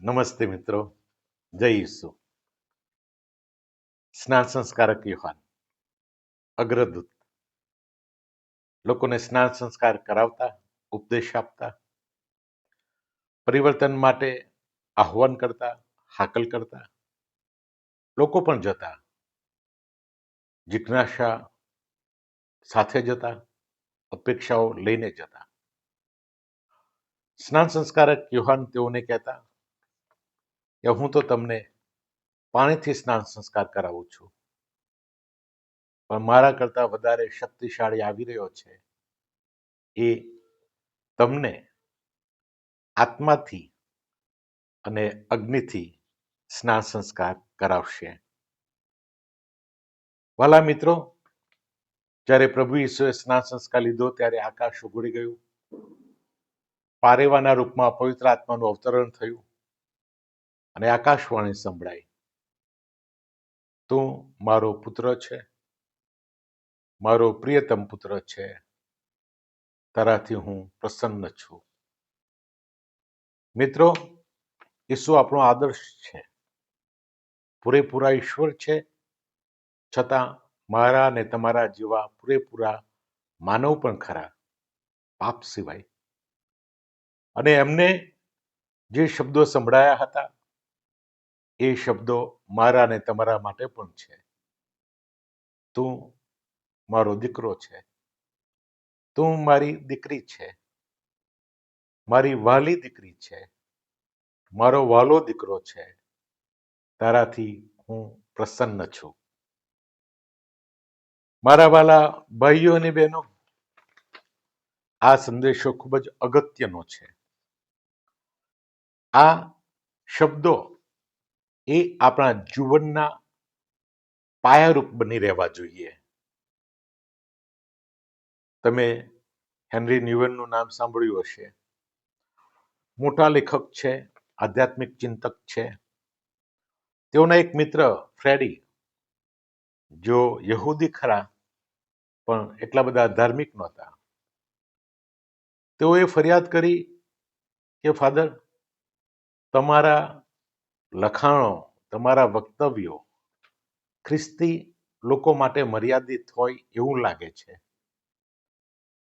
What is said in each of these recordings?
નમસ્તે મિત્રો જય ઈસુ સ્નાન સંસ્કારક યુહાન અગ્રદૂત લોકોને સ્નાન સંસ્કાર કરાવતા ઉપદેશ આપતા પરિવર્તન માટે આહ્વાન કરતા હાકલ કરતા લોકો પણ જતા જિજ્ઞાસા સાથે જતા અપેક્ષાઓ લઈને જતા સ્નાન સંસ્કારક યુહાન તેઓને કહેતા કે હું તો તમને પાણીથી સ્નાન સંસ્કાર કરાવું છું. પણ મારા કરતા વધારે શક્તિશાળી આવી રહ્યો છે એ તમને આત્માથી અને અગ્નિથી સ્નાન સંસ્કાર કરાવશે. વાલા મિત્રો, જ્યારે પ્રભુ ઈસુએ સ્નાન સંસ્કાર લીધો ત્યારે આકાશ ઉઘડી ગયું. પારેવાના રૂપમાં પવિત્ર આત્માનું અવતરણ થયું. અને આકાશવાણી સંભળાઈ તું મારો પુત્ર છે. મારો પ્રિયતમ પુત્ર છે. તારાથી હું પ્રસન્ન છું. મિત્રો, ઈસુ આપણો આદર્શ છે. પૂરેપૂરા ઈશ્વર છે. છતાં મારા અને તમારા જેવા પૂરેપૂરા માનવ પણ ખરા પાપ સિવાય. અને એમને જે શબ્દો સંભળાયા હતા એ શબ્દો મારા અને તમારા માટે પણ છે. તું મારો દીકરો છે. તું મારી દીકરી છે. મારી વાલી દીકરી છે. મારો વાલો દીકરો છે. તારાથી હું પ્રસન્ન છું. મારા વાલા ભાઈઓ અને બહેનો, આ સંદેશો ખૂબ જ અગત્યનો છે. આ શબ્દો એ આપણા જીવનના પાયારૂપ બની રહેવા જોઈએ. તમે હેનરી ન્યુવનનું નામ સાંભળ્યું હશે. મોટા લેખક છે, આધ્યાત્મિક ચિંતક છે. તેઓના એક મિત્ર, ફ્રેડી, જો યહૂદી ખરા, પણ એટલા બધા ધાર્મિક નહોતા. તેઓએ ફરિયાદ કરી કે, ફાધર, તમારા લખાણો, તમારા વક્તવ્યો, ખ્રિસ્તી લોકો માટે મર્યાદિત હોય એવું લાગે છે.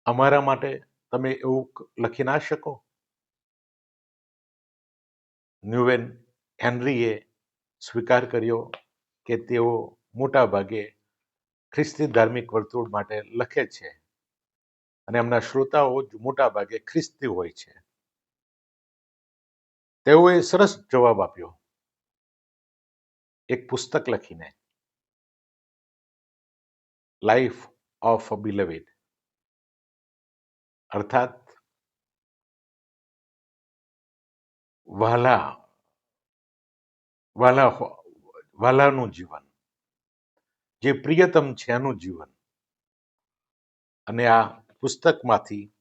અમારા માટે તમે એવું લખી ના શકો? ન્યુવેન હેનરીએ સ્વીકાર કર્યો કે તેઓ મોટા ભાગે ખ્રિસ્તી ધાર્મિક વર્તુળ માટે લખે છે અને એમના શ્રોતાઓ મોટા ભાગે ખ્રિસ્તી હોય છે. તેઓએ સરસ જવાબ આપ્યો. એક પુસ્તક લખીને. લાઈફ ઓફ અ બિલવેડ અર્થાત વાલા વાલા વાલાનું જીવન. જે પ્રિયતમ છે એનું જીવન. અને આ પુસ્તકમાંથી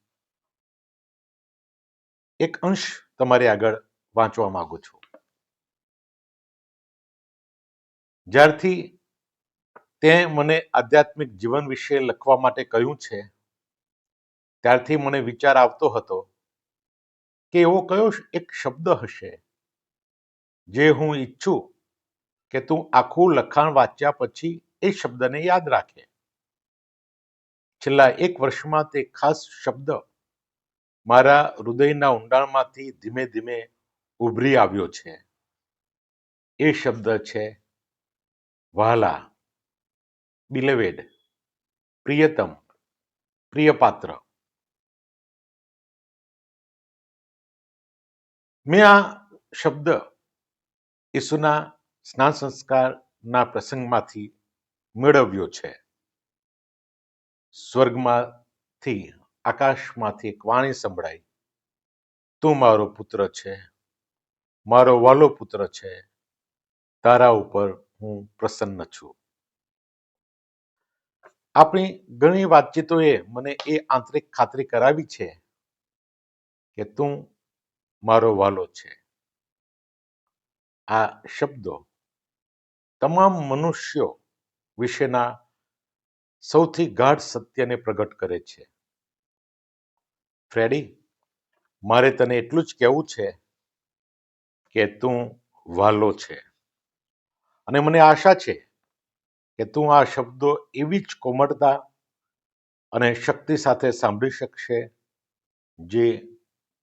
એક અંશ તમારી આગળ વાંચવા માંગુ છું. જ્યારથી તે મને આધ્યાત્મિક જીવન વિશે લખવા માટે કહ્યું છે, ત્યારથી મને વિચાર આવતો હતો કે એવો કયો એક શબ્દ હશે જે હું ઈચ્છું કે તું આખું લખાણ વાંચ્યા પછી એ શબ્દને યાદ રાખે. છેલ્લા એક વર્ષમાં તે ખાસ શબ્દ મારા હૃદયના ઊંડાણમાંથી ધીમે ધીમે ઉભરી આવ્યો છે. એ શબ્દ છે વહાલા બિલેવેડ, પ્રિયતમ, પ્રિયપાત્ર. મેં આ શબ્દ ઈસુના સ્નાન સંસ્કારના પ્રસંગમાંથી મેળવ્યો છે. સ્વર્ગમાંથી, આકાશમાંથી એક વાણી સંભળાઈ તું મારો પુત્ર છે, મારો વાલો પુત્ર છે, તારા ઉપર હું પ્રસન્ન છું. આપણી ઘણી વાતચીતોએ મને એ આંતરિક ખાતરી કરાવી છે કે તું મારો વાલો છે. આ શબ્દો તમામ મનુષ્યો વિશેના સૌથી ગાઢ સત્યને પ્રગટ કરે છે. ફ્રેડી, મારે તને એટલું જ કહેવું છે કે તું વાલો છે. અને મને આશા છે કે તું આ શબ્દો એવી જ કોમળતા અને શક્તિ સાથે સાંભળી શકશે જે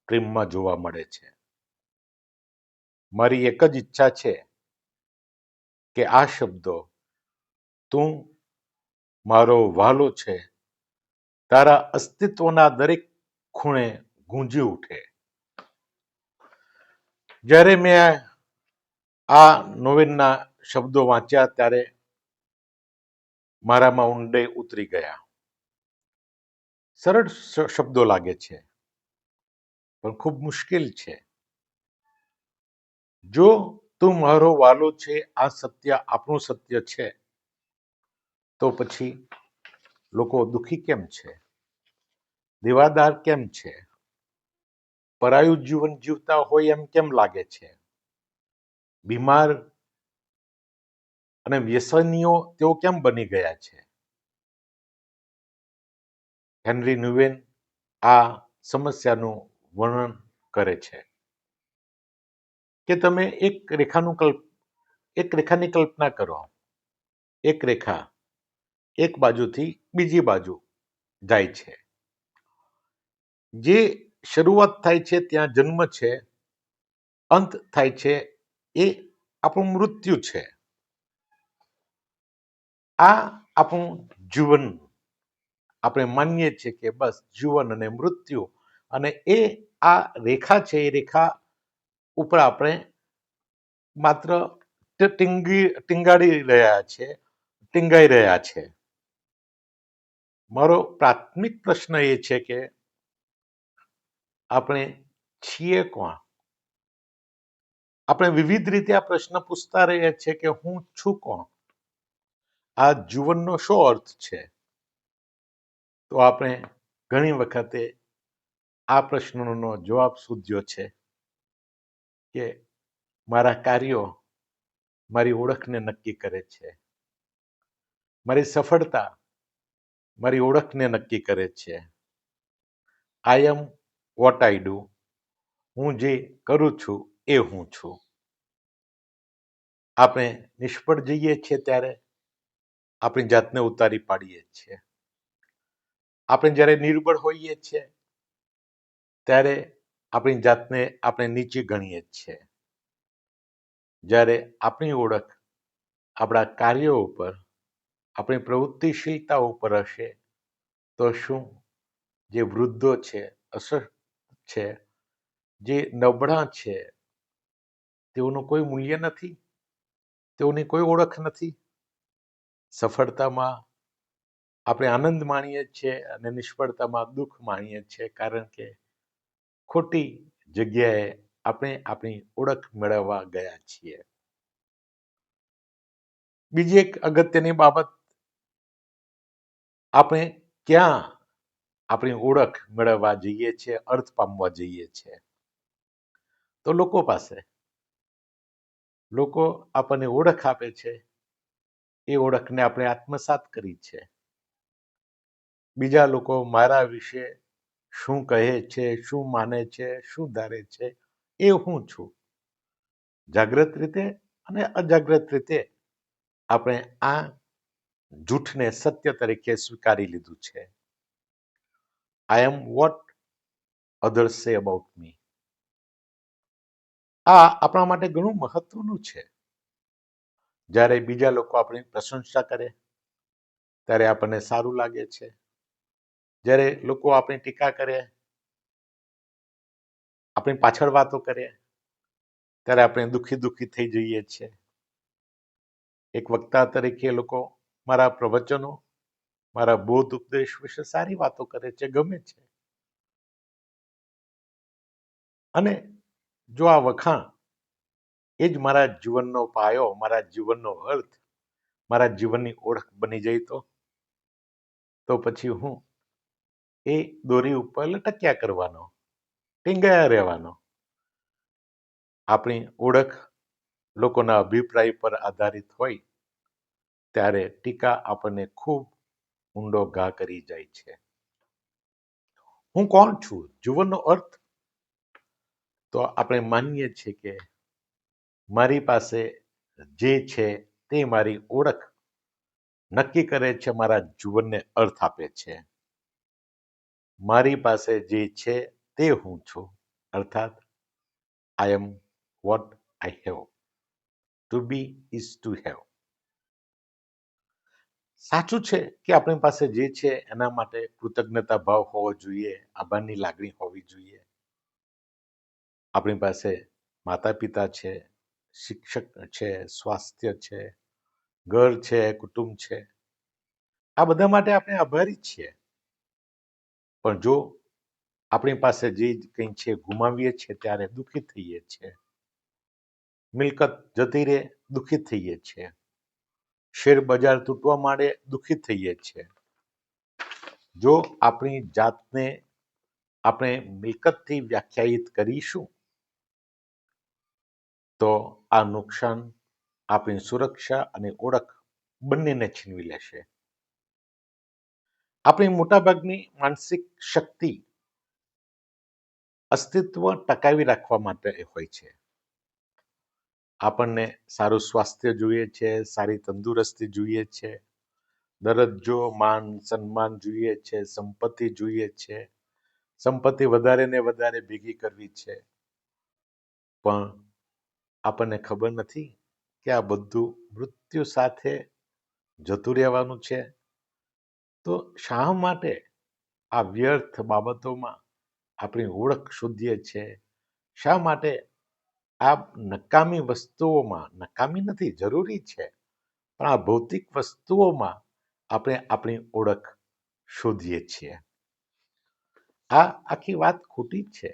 પ્રેમમાં જોવા મળે છે. મારી એક જ ઈચ્છા છે કે આ શબ્દો તું મારો વાલો છે. તારા અસ્તિત્વના દરેક ખૂણે ગુંજી ઉઠે. જ્યારે મેં આ નોવેલના શબ્દો વાંચ્યા ત્યારે મારામાં ઊંડે ઉતરી ગયા. સરળ શબ્દો લાગે છે, પણ ખૂબ મુશ્કેલ છે. જો તું મારો વાલો છે, આ સત્ય આપણું સત્ય છે, તો પછી લોકો દુખી કેમ છે? દેવાદાર કેમ છે? પરાયું જીવન જીવતા હોય એમ કેમ લાગે છે? બીમાર અને વ્યસનીઓ તેઓ કેમ બની ગયા છે? હેનરી ન્યુવેન આ સમસ્યાનું વર્ણન કરે છે. કે તમે એક રેખાનું કલ્પ, એક રેખાની કલ્પના કરો. એક રેખા એક બાજુથી બીજી બાજુ જાય છે. જે શરૂઆત થાય છે ત્યાં જન્મ છે, અંત થાય છે, એ આપણું મૃત્યુ છે. આ આપણું જીવન. આપણે માનીએ છીએ કે બસ જીવન અને મૃત્યુ. અને એ આ રેખા છે, એ રેખા ઉપર આપણે માત્ર ટીંગી, ટીંગાડી રહ્યા છે, ટીંગાઈ રહ્યા છે. મારો પ્રાથમિક પ્રશ્ન એ છે કે આપણે છીએ કોણ? આપણે વિવિધ રીતે આ પ્રશ્ન પૂછતા રહીએ છીએ કે હું છું કોણ? આ જીવનનો શું અર્થ છે? તો આપણે ઘણી વખતે આ પ્રશ્નનો જવાબ શોધ્યો છે કે મારા કાર્યો મારી ઓળખને નક્કી કરે છે. મારી સફળતા મારી ઓળખને નક્કી કરે છે. I am what I do હું જે કરું છું એ હું છું. આપણે નિષ્ફળ જઈએ છીએ ત્યારે આપણી જાતને ઉતારી પાડીએ છીએ. આપણે જ્યારે નિર્બળ હોઈએ છીએ, ત્યારે આપણી જાતને આપણે નીચે ગણીએ છીએ. જ્યારે આપણી ઓળખ આપણા કાર્યો ઉપર, આપણી પ્રવૃત્તિશીલતા ઉપર હશે, તો શું જે વૃદ્ધો છે, અસર છે, જે નબળા છે, તેઓનું કોઈ મૂલ્ય નથી? તેઓની કોઈ ઓળખ નથી? સફળતામાં આપણે આનંદ માણીએ છીએ અને નિષ્ફળતામાં દુઃખ માણીએ છીએ. કારણ કે ખોટી જગ્યાએ આપણે આપણી ઓળખ મેળવવા ગયા છીએ. બીજી એક અગત્યની બાબત આપણે ક્યાં આપણી ઓળખ મેળવવા જઈએ છીએ, અર્થ પામવા જઈએ છીએ? તો લોકો પાસે. લોકો આપણને ઓળખ આપે છે. એ ઓળખને આપણે આત્મસાત કરી છે. બીજા લોકો મારા વિશે શું કહે છે, શું માને છે, શું ધારે છે, એ હું છું. જાગ્રત રીતે અને અજાગ્રત રીતે આપણે આ જૂઠને સત્ય તરીકે સ્વીકારી લીધું છે. I am what others say about me આ આપણા માટે ઘણું મહત્વનું છે. જ્યારે બીજા લોકો આપણી પ્રશંસા કરે, ત્યારે આપણને સારું લાગે છે. જ્યારે લોકો આપણી ટીકા કરે, આપણી પાછળ વાતો કરે, ત્યારે આપણે દુઃખી દુઃખી થઈ જઈએ છીએ. એક વક્તા તરીકે લોકો મારા પ્રવચનો, મારા બોધ ઉપદેશ વિશે સારી વાતો કરે છે, ગમે છે. અને જો આ વખાણ એ જ મારા જીવનનો પાયો, મારા જીવનનો અર્થ, મારા જીવનની ઓળખ બની જાય તો? તો પછી હું એ દોરી ઉપર લટક્યા કરવાનો, ટીંગાયા રહેવાનો. આપણી ઓળખ લોકોના અભિપ્રાય પર આધારિત હોય, ત્યારે ટીકા આપણને ખૂબ ઊંડો ઘા કરી જાય છે. હું કોણ છું? જીવનનો અર્થ? તો આપણે માનીએ છીએ કે મારી પાસે જે છે તે મારી ઓળખ નક્કી કરે છે, મારા જીવનને અર્થ આપે છે. મારી પાસે જે છે તે હું છું, અર્થાત I am what I have to be is to have સાચું છે કે આપણી પાસે જે છે એના માટે કૃતજ્ઞતા ભાવ હોવો જોઈએ, આભારની લાગણી હોવી જોઈએ. આપણી પાસે માતા પિતા છે શિક્ષક છે, સ્વાસ્થ્ય છે, ઘર છે, કુટુંબ છે. આ બધા માટે આપણે આભારી છીએ. પણ જો આપણી પાસે જે કંઈ છે ગુમાવીએ છીએ ત્યારે દુઃખી થઈએ છીએ. મિલકત જતી રહે દુઃખી થઈએ છીએ. શેર બજાર તૂટવા માંડે દુઃખી થઈએ છીએ. જો આપણી જાતને આપણે મિલકતથી વ્યાખ્યાયિત કરીશું તો આ નુકસાન આપણી સુરક્ષા અને ઓળખ બંનેને છીનવી લેશે. આપણી મોટાભાગની માનસિક શક્તિ અસ્તિત્વ ટકાવી રાખવા માટે હોય છે. આપણને સારું સ્વાસ્થ્ય જોઈએ છે, સારી તંદુરસ્તી જોઈએ છે, દરજ્જો, માન, સન્માન જોઈએ છે, સંપત્તિ જોઈએ છે. સંપત્તિ વધારે ને વધારે ભેગી કરવી છે. પણ આપણને ખબર નથી કે આ બધું મૃત્યુ સાથે જતું રહેવાનું છે. તો શા માટે આ વ્યર્થ બાબતોમાં આપણી ઓળખ શોધીએ છે? શા માટે આ નકામી વસ્તુઓમાં, નકામી નથી, જરૂરી છે, પણ આ ભૌતિક વસ્તુઓમાં આપણે આપણી ઓળખ શોધીએ છીએ? આ આખી વાત ખોટી છે.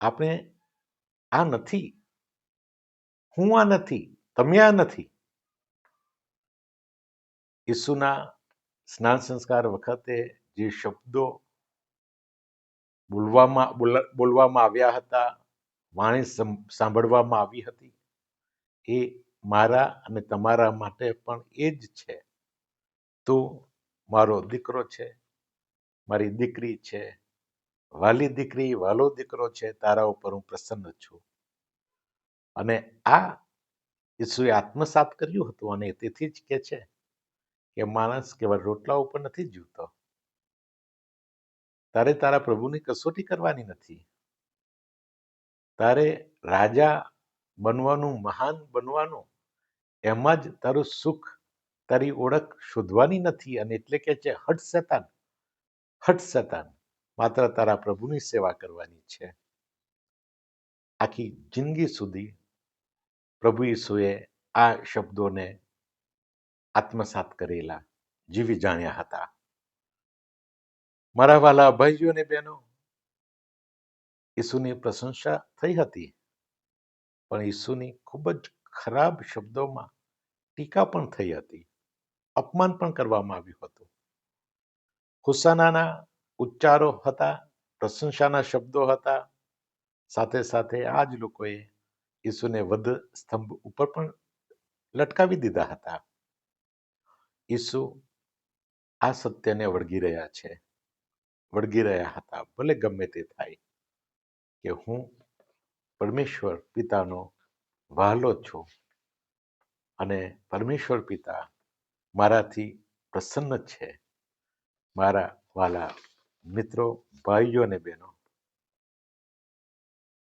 આપણે આ નથી હું આ નથી, તમે આ નથી. ઈસુના સ્નાન સંસ્કાર વખતે જે શબ્દો બોલવામાં બોલવામાં આવ્યા હતા, વાણી સાંભળવામાં આવી હતી, એ મારા અને તમારા માટે પણ એ જ છે. તું મારો દીકરો છે, મારી દીકરી છે, વાલી દીકરી, વાલો દીકરો છે, તારા ઉપર હું પ્રસન્ન છું. અને આ ઈસુએ આત્મસાત કર્યું હતું અને તેથી જ કે છે કે માણસ કેવળ રોટલા ઉપર નથી જીવતો. તારે તારા પ્રભુની કસોટી કરવાની નથી. તારે રાજા બનવાનું, મહાન બનવાનું, એમાં જ તારું સુખ, તારી ઓળખ શોધવાની નથી અને એટલે કે છે, હટ શેતાન હટ શેતાન, માત્ર તારા પ્રભુની સેવા કરવાની છે. આખી જિંદગી સુધી પ્રભુ ઈસુએ આ શબ્દોને આત્મસાત કરેલા, જીવી જાણ્યા હતા. મારા વાલા ભાઈઓ અને બહેનો, ઈસુની પ્રશંસા થઈ હતી, પણ ઈસુની ખૂબ જ ખરાબ શબ્દોમાં ટીકા પણ થઈ હતી, અપમાન પણ કરવામાં આવ્યું હતું. હુસાનાના ઉચ્ચારો હતા, પ્રશંસાના શબ્દો હતા, સાથે સાથે આ જ લોકોએ ઈસુને વધ સ્તંભ ઉપર પણ લટકાવી દીધા હતા. ઈસુ આ સત્યને વળગી રહ્યા છે. વળગી રહ્યા હતા. ભલે ગમે તે થાય કે હું પરમેશ્વર પિતાનો વહાલો છું અને પરમેશ્વર પિતા મારાથી પ્રસન્ન છે. મારા વાલા મિત્રો, ભાઈઓ અને બહેનો,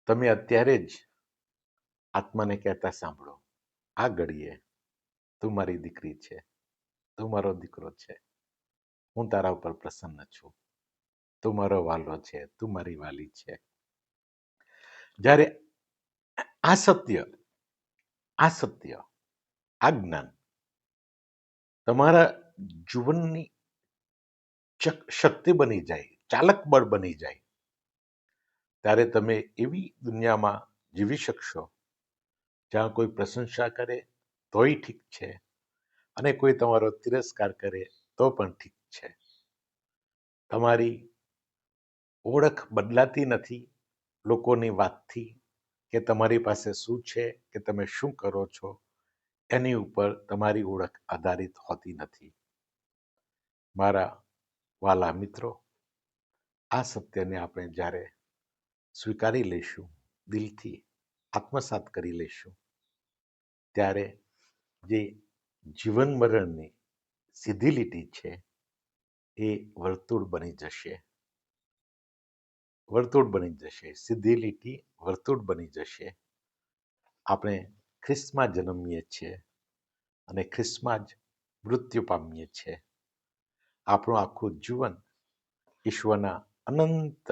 તમે અત્યારે જ આત્માને કહેતા સાંભળો, આ ઘડીએ તું મારી દીકરી છે, તું મારો દીકરો છે, હું તારા ઉપર પ્રસન્ન છું, તું મારો વાલો છે, તું મારી વાલી છે. જ્યારે આ સત્ય આ સત્ય, આ જ્ઞાન તમારા જીવનની શક્તિ બની જાય, ચાલક બળ બની જાય, ત્યારે તમે એવી દુનિયામાં જીવી શકશો જ્યાં કોઈ પ્રશંસા કરે, તોય ઠીક છે. અને કોઈ તમારો તિરસ્કાર કરે, તો પણ ઠીક છે. તમારી ઓળખ બદલાતી નથી લોકોની વાતથી કે તમારી પાસે શું છે, કે તમે શું કરો છો, એની ઉપર તમારી ઓળખ આધારિત હોતી નથી. મારા વાલા મિત્રો, આ સત્યને આપણે જ્યારે સ્વીકારી લઈશું, દિલથી આત્મસાત કરી લઈશું ત્યારે જે જીવન મરણની સીધી લીટી છે, એ વર્તુળ બની જશે. વર્તુળ બની જશે. સીધી લીટી વર્તુળ બની જશે. આપણે ખ્રિસ્તમાં જન્મીએ છીએ અને ખ્રિસ્તમાં જ મૃત્યુ પામીએ છીએ. આપણું આખું જીવન ઈશ્વરના અનંત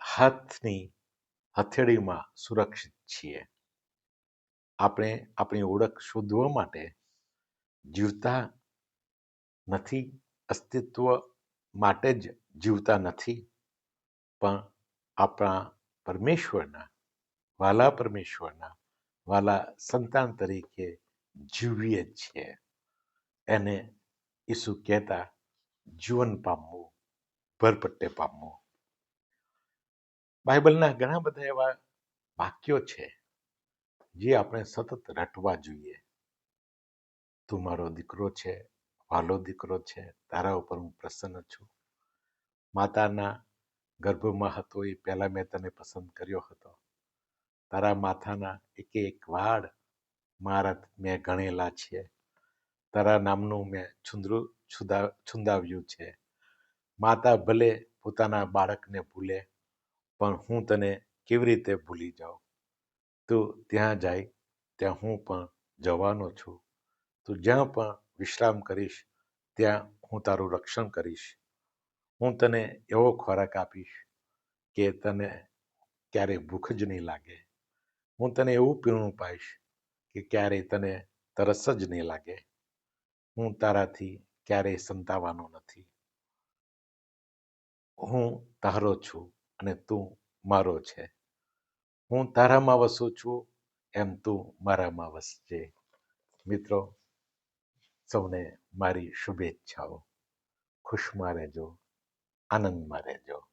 હાથની હથેળીમાં સુરક્ષિત છીએ. આપણે આપણી ઓળખ શોધવા માટે જીવતા નથી, અસ્તિત્વ માટે જ જીવતા નથી. પણ આપણા પરમેશ્વરના, વાલા પરમેશ્વરના, વાલા સંતાન તરીકે જીવીએ છીએ. એને ઈસુ કહેતા, જીવન પામવું, ભરપટ્ટે પામવું. બાઇબલના ઘણા બધા એવા વાક્યો છે. જે આપણે સતત રટવા જોઈએ. તું મારો દીકરો છે, વાલો દીકરો છે, તારા ઉપર હું પ્રસન્ન છું. માતાના ગર્ભમાં હતો એ પહેલાં મેં તને પસંદ કર્યો હતો. તારા માથાના એક એક વાળ મારા મેં ગણેલા છે. તારા નામનું મેં છુંદરું, છુદા, છુંદાવ્યું છે. માતા ભલે પોતાના બાળકને ભૂલે, પણ હું તને કેવી રીતે ભૂલી જાઉં? તું ત્યાં જાય, ત્યાં હું પણ જવાનો છું. તું જ્યાં પણ વિશ્રામ કરીશ, ત્યાં હું તારું રક્ષણ કરીશ. હું તને એવો ખોરાક આપીશ કે તને ક્યારેય ભૂખ જ નહીં લાગે. હું તને એવું પીણું પાઈશ કે ક્યારેય તને તરસ જ નહીં લાગે. હું તારાથી ક્યારેય સંતાવાનો નથી. હું તારો છું અને તું મારો છે. હું તારામાં વસું છું, એમ તું મારામાં વસજે. મિત્રો, સૌને મારી શુભેચ્છાઓ. ખુશમાં રહેજો, આનંદમાં રહેજો.